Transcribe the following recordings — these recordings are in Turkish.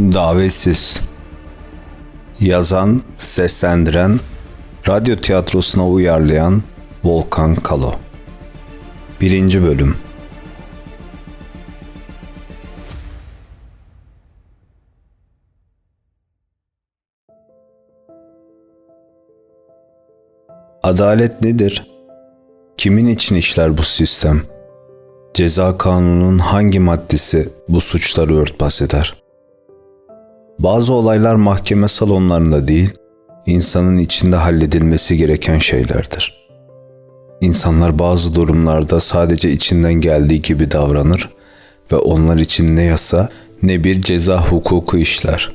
Davetsiz Yazan, seslendiren, radyo tiyatrosuna uyarlayan Volkan Kalo 1. Bölüm Adalet nedir? Kimin için işler bu sistem? Ceza kanunun hangi maddesi bu suçları örtbas eder? Bazı olaylar mahkeme salonlarında değil, insanın içinde halledilmesi gereken şeylerdir. İnsanlar bazı durumlarda sadece içinden geldiği gibi davranır ve onlar için ne yasa ne bir ceza hukuku işler.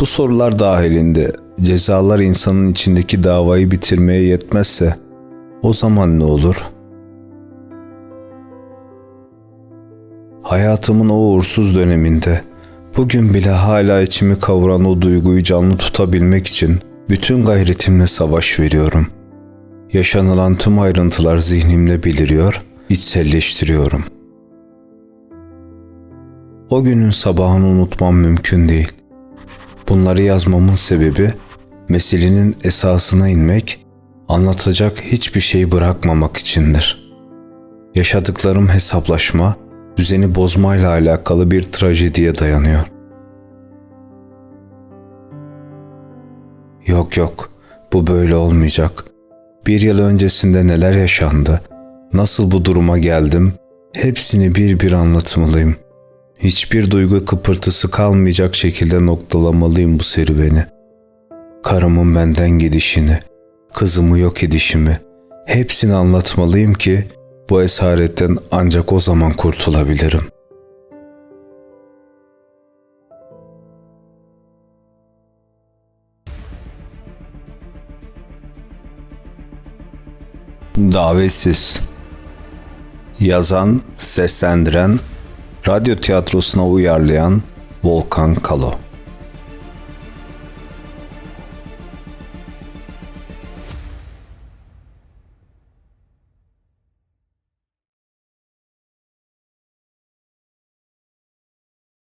Bu sorular dahilinde cezalar insanın içindeki davayı bitirmeye yetmezse o zaman ne olur? Hayatımın o uğursuz döneminde bugün bile hala içimi kavuran o duyguyu canlı tutabilmek için bütün gayretimle savaş veriyorum. Yaşanılan tüm ayrıntılar zihnimde beliriyor, içselleştiriyorum. O günün sabahını unutmam mümkün değil. Bunları yazmamın sebebi meselenin esasına inmek, anlatacak hiçbir şey bırakmamak içindir. Yaşadıklarım hesaplaşma, düzeni bozmayla alakalı bir trajediye dayanıyor. Yok yok, bu böyle olmayacak. Bir yıl öncesinde neler yaşandı, nasıl bu duruma geldim, hepsini bir bir anlatmalıyım. Hiçbir duygu kıpırtısı kalmayacak şekilde noktalamalıyım bu serüveni. Karımın benden gidişini, kızımı yok edişimi, hepsini anlatmalıyım ki bu esaretten ancak o zaman kurtulabilirim. Davetsiz Yazan, seslendiren, radyo tiyatrosuna uyarlayan Volkan Kalo